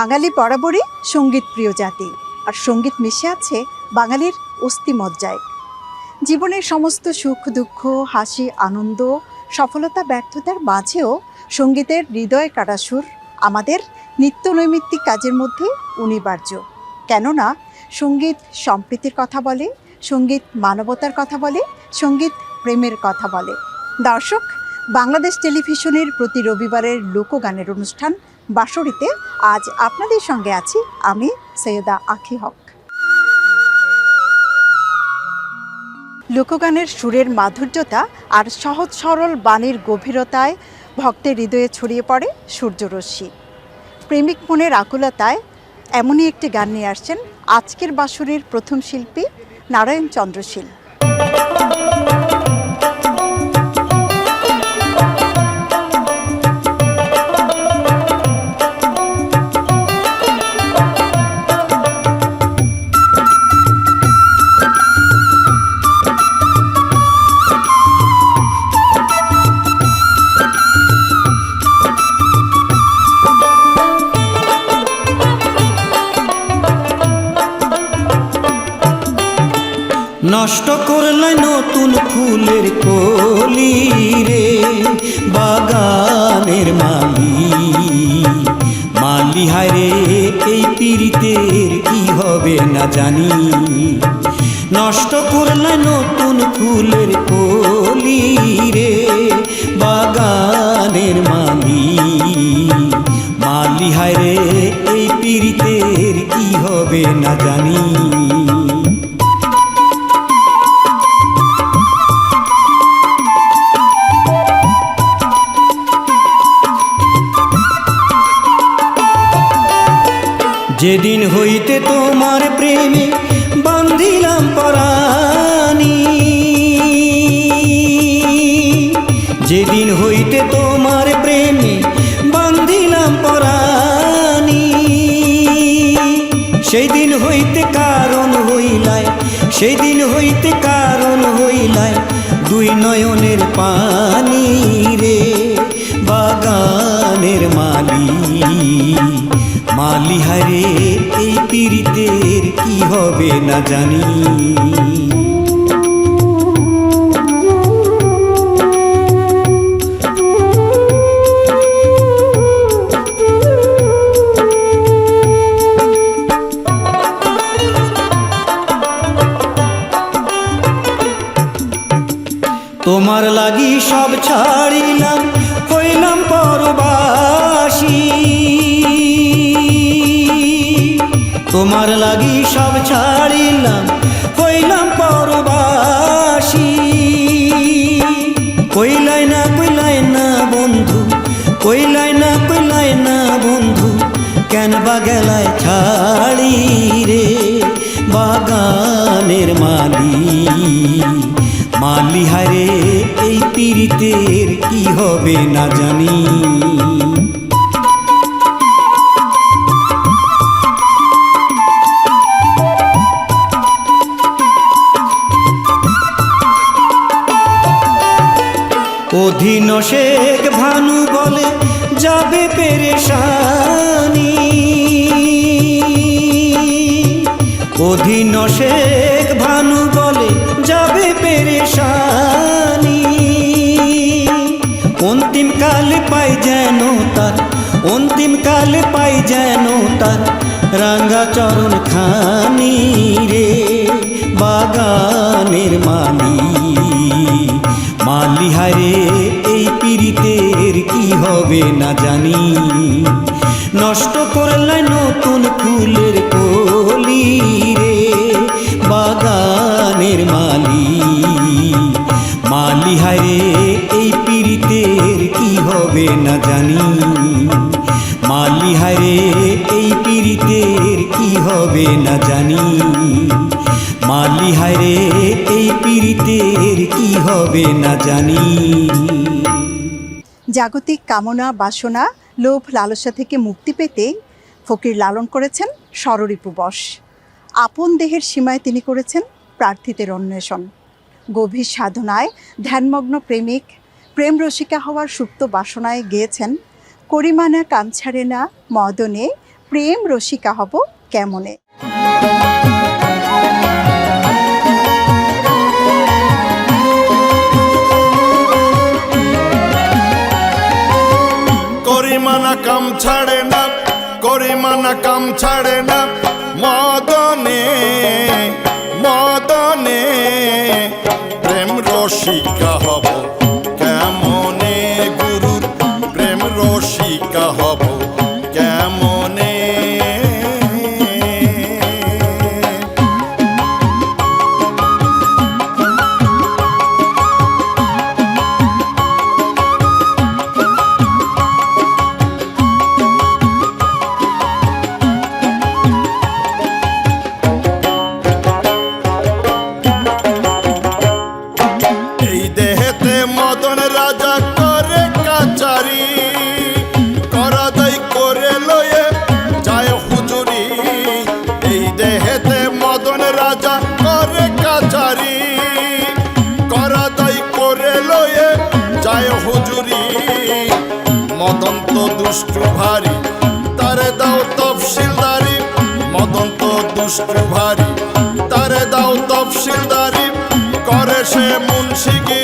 বাঙালি বরাবরই সংগীত প্রিয় জাতি। আর সংগীত মিশে আছে বাঙালির অস্থিমজ্জায় জীবনের সমস্ত সুখ, দুঃখ, হাসি, আনন্দ, সফলতা, ব্যর্থতার মাঝেও সঙ্গীতের হৃদয় কাটা সুর আমাদের নিত্য নৈমিত্তিক কাজের মধ্যে অনিবার্য। কেননা সংগীত সম্প্রীতির কথা বলে, সংগীত মানবতার কথা বলে, সংগীত প্রেমের কথা বলে। দর্শক, বাংলাদেশ টেলিভিশনের প্রতি রবিবারের লোকগানের অনুষ্ঠান বাঁশরীতে আজ আপনাদের সঙ্গে আছি আমি সৈয়দা আখি হক। লোকগানের সুরের মাধুর্যতা আর সহজ সরল বাণীর গভীরতায় ভক্তের হৃদয়ে ছড়িয়ে পড়ে সূর্যরশ্মি। প্রেমিক মনের আকুলতায় এমনই একটি গান নিয়ে আসছেন আজকের বাঁশুরীর প্রথম শিল্পী নারায়ণ চন্দ্রশীল। যেদিন হইতে তোমার প্রেমে বান্ধিলাম পরাণী। যেদিন হইতে তোমার প্রেমে বান্ধিলাম পরাণী। সেই দিন হইতে কারণ হইলায় সেই দিন হইতে কারণ হইলায় দুই নয়নের পানি রে, বাগানের মালি। মালি হারে এই পীড়িতের কি হবে না জানি। তোমার লাগি সব ছাড়িলাম তোমার লাগি সব ছাড়িলাম হইলাম পরবাসী। কইলাই না কইলাই না বন্ধু, কইলাই না কইলাই না বন্ধু, কেন বা গেলায় ছাড়ি রে বাগানের মালি মালি হারে এই পীড়িতের কি হবে না জানি। অধীন শেখ ভানু বলে যাবে পেরেশানি। অধীন শেখ ভানু বলে যাবে পেরেশানি। অন্তিম কালে পাই যেন তার, অন্তিম কালে পাই যেন তার। রাঙ্গা চরণ খানি রে বাগানের মালি হবে না জানি। নষ্ট করলে নতুন ফুলের কলি রে, বাগানের মালি। মালি হারে এই পীড়িতের কি হবে না জানি। মালি হারে এই পীড়িতের কি হবে না জানি। মালি হায়রে এই পীড়িতের কি হবে না জানি। জাগতিক কামনা, বাসনা, লোভ, লালসা থেকে মুক্তি পেতে ফকির লালন করেছেন স্বররিপু বস। আপন দেহের সীমায় তিনি করেছেন প্রার্থীদের অন্বেষণ। গভীর সাধনায় ধ্যানমগ্ন প্রেমিক, প্রেম রসিকা হওয়ার সুপ্ত বাসনায় গেয়েছেন, করিমানা কাঞ্ছারে না, মদনে, প্রেম রসিকা হব কেমনে? কাম ছাড়ে না করিমানা কাম ছাড়ে না। মদনে মদনে প্রেম রসিকা হব। মদন দুষ্ট ভারী তারে দাও তফসিলদারি। মদন্ত দুষ্ট ভারী তারে দাও তফসিলদারি। করে সে মুন্সিগিরি।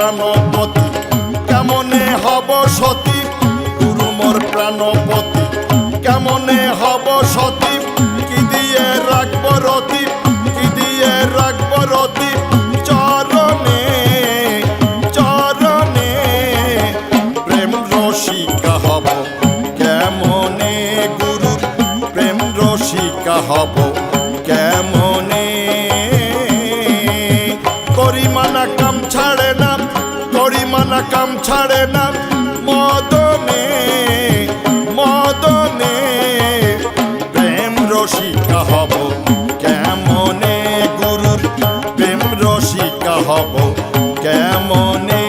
প্রাণপতি কেমনে হব সতী? গুরুমর প্রাণপতি কেমনে হব সতী? কি দিয়ে রাখব রতি? কাম ছাড়ে না। মদনে মদনে, প্রেম রসিকা হব কেমনে গুরুর? প্রেম রসিকা হব কেমনে?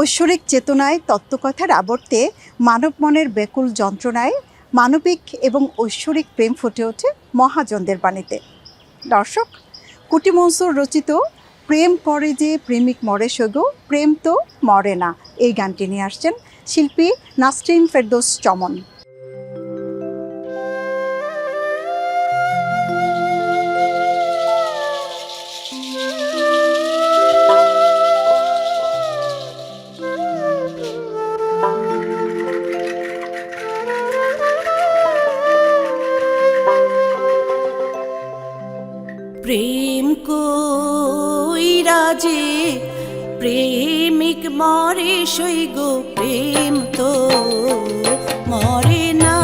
ঐশ্বরিক চেতনায় তত্ত্বকথার আবর্তে মানব মনের বেকুল যন্ত্রণায় মানবিক এবং ঐশ্বরিক প্রেম ফুটে ওঠে মহাজনদের বাণীতে। দর্শক কুটি মনসুর রচিত প্রেম করে যে প্রেমিক মরে সগো প্রেম তো মরে না। এই গানটি নিয়ে আসছেন শিল্পী নাসরিন ফেরদোস চমন। যে প্রেমিক মরে সই গো প্রেম তো মরে না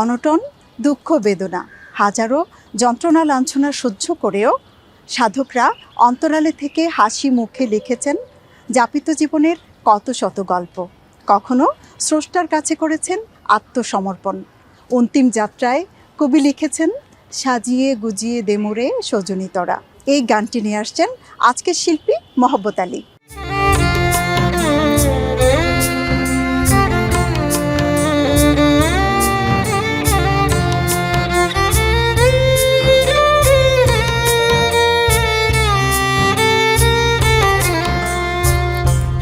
অনটন, দুঃখ, বেদনা। হাজারো যন্ত্রণা লাঞ্ছনা সহ্য করেও সাধকরা অন্তরালে থেকে হাসি মুখে লিখেছেন যাপিত জীবনের কত শত গল্প। কখনো স্রষ্টার কাছে করেছেন আত্মসমর্পণ। অন্তিম যাত্রায় কবি লিখেছেন, সাজিয়ে গুজিয়ে দেমুরে সজনীতরা এই গানটি নিয়ে আসছেন আজকের শিল্পী মহব্বত আলী।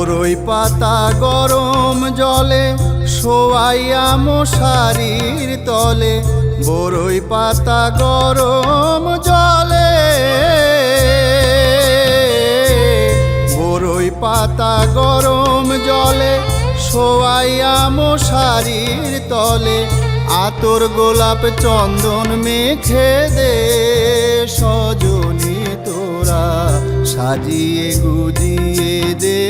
বরই পাতা গরম জলে, শোয়াইয়া মশারির তলে। বরই পাতা গরম জলে বরই পাতা গরম জলে, শোয়াইয়া মশারির তলে। আতর গোলাপ চন্দন মেখে দে, সজনী তোরা সাজিয়ে গুজিয়ে দে।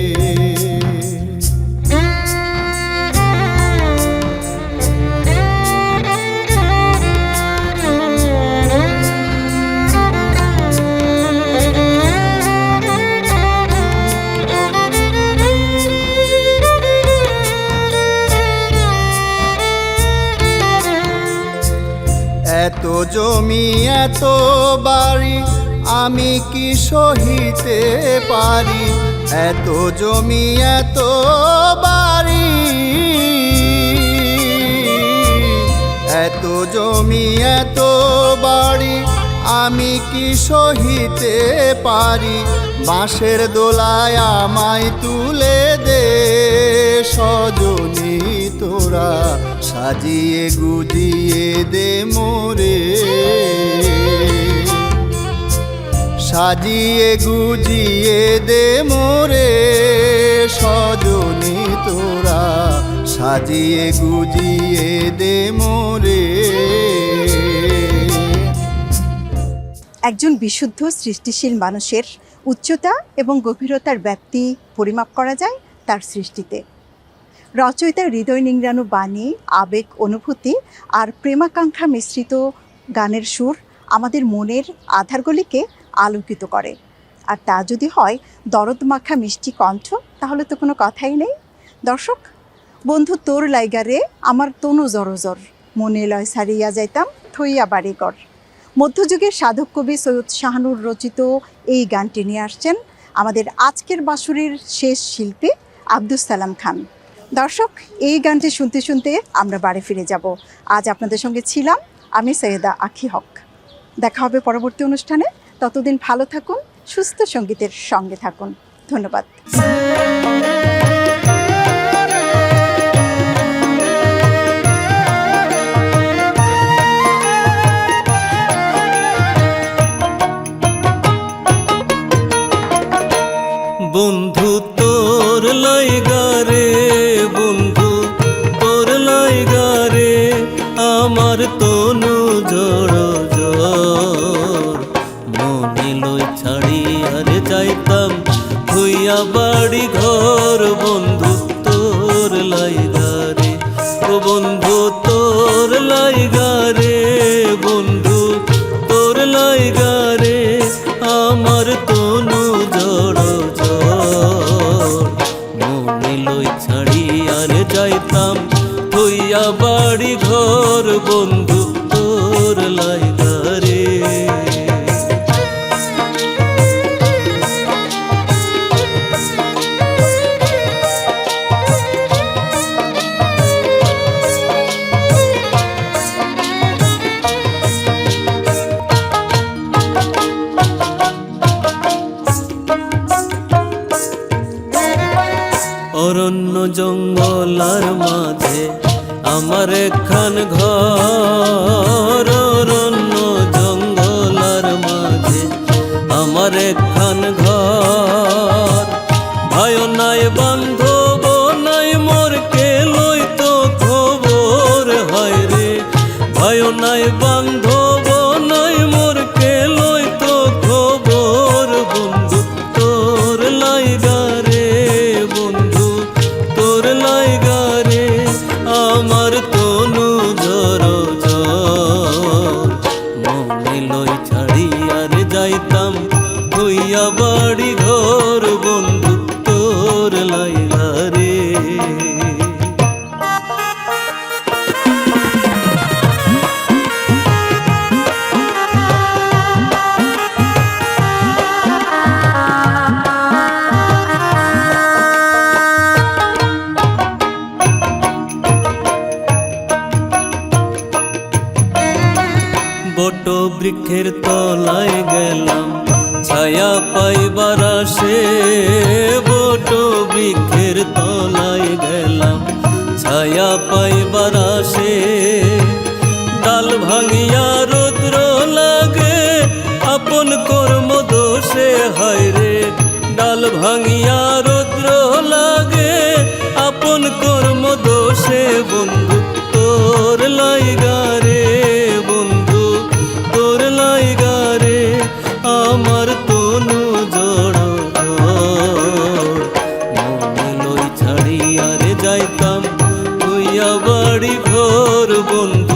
জমি এত বাড়ি, আমি কি সহিতে পারি? এত জমি, এত বাড়ি, এত জমি, এত বাড়ি, আমি কি সহিতে পারি? বাঁশের দোলায় আমায় তুলে দে, সজনী তোরা। সাজিয়ে গুজিয়ে দে মোরে। সাজিয়ে গুজিয়ে দে মোরে, সজনী তোরা। সাজিয়ে গুজিয়ে দে মোরে। একজন বিশুদ্ধ সৃষ্টিশীল মানুষের উচ্চতা এবং গভীরতার ব্যাপ্তি পরিমাপ করা যায় তার সৃষ্টিতে। রচয়িতার হৃদয় নিংড়ানো বাণী, আবেগ, অনুভূতি আর প্রেমাকাঙ্ক্ষা মিশ্রিত গানের সুর আমাদের মনের আধারগুলিকে আলোকিত করে। আর তা যদি হয় দরদ মাখা মিষ্টি কণ্ঠ, তাহলে তো কোনো কথাই নেই। দর্শক, বন্ধু তোর লাইগারে আমার তনু জরজর, মনে লয় সারিয়া যাইতাম থইয়া বাড়িঘর। মধ্যযুগের সাধক কবি সৈয়দ শাহানুর রচিত এই গানটি নিয়ে আসছেন আমাদের আজকের বাঁশুরির শেষ শিল্পী আব্দুস সালাম খান। দর্শক, এই গানটি শুনতে শুনতে আমরা বাড়ি ফিরে যাব। আজ আপনাদের সঙ্গে ছিলাম আমি সৈয়দা আখি হক। দেখা হবে পরবর্তী অনুষ্ঠানে। ততদিন ভালো থাকুন, সুস্থ সঙ্গীতের সঙ্গে থাকুন। ধন্যবাদ। হইয়া বাড়ি ঘর বন্ধু তোর লাইগারে खन घर বট বৃক্ষের তলায় গেলাম। ছায়া পাইবার আসে, বট বৃক্ষের তলায় গেলাম। ছায়া পাইবার আসে, ডাল ভাঙিয়া রুদ্র লাগে। আপন কর্ম দোষে হয় রে, ডাল ভাঙিয়া রুদ্র লাগে। আপন কর্ম দোষে বন্ধু তোর লাইগা ভরি ভোর বন্ধু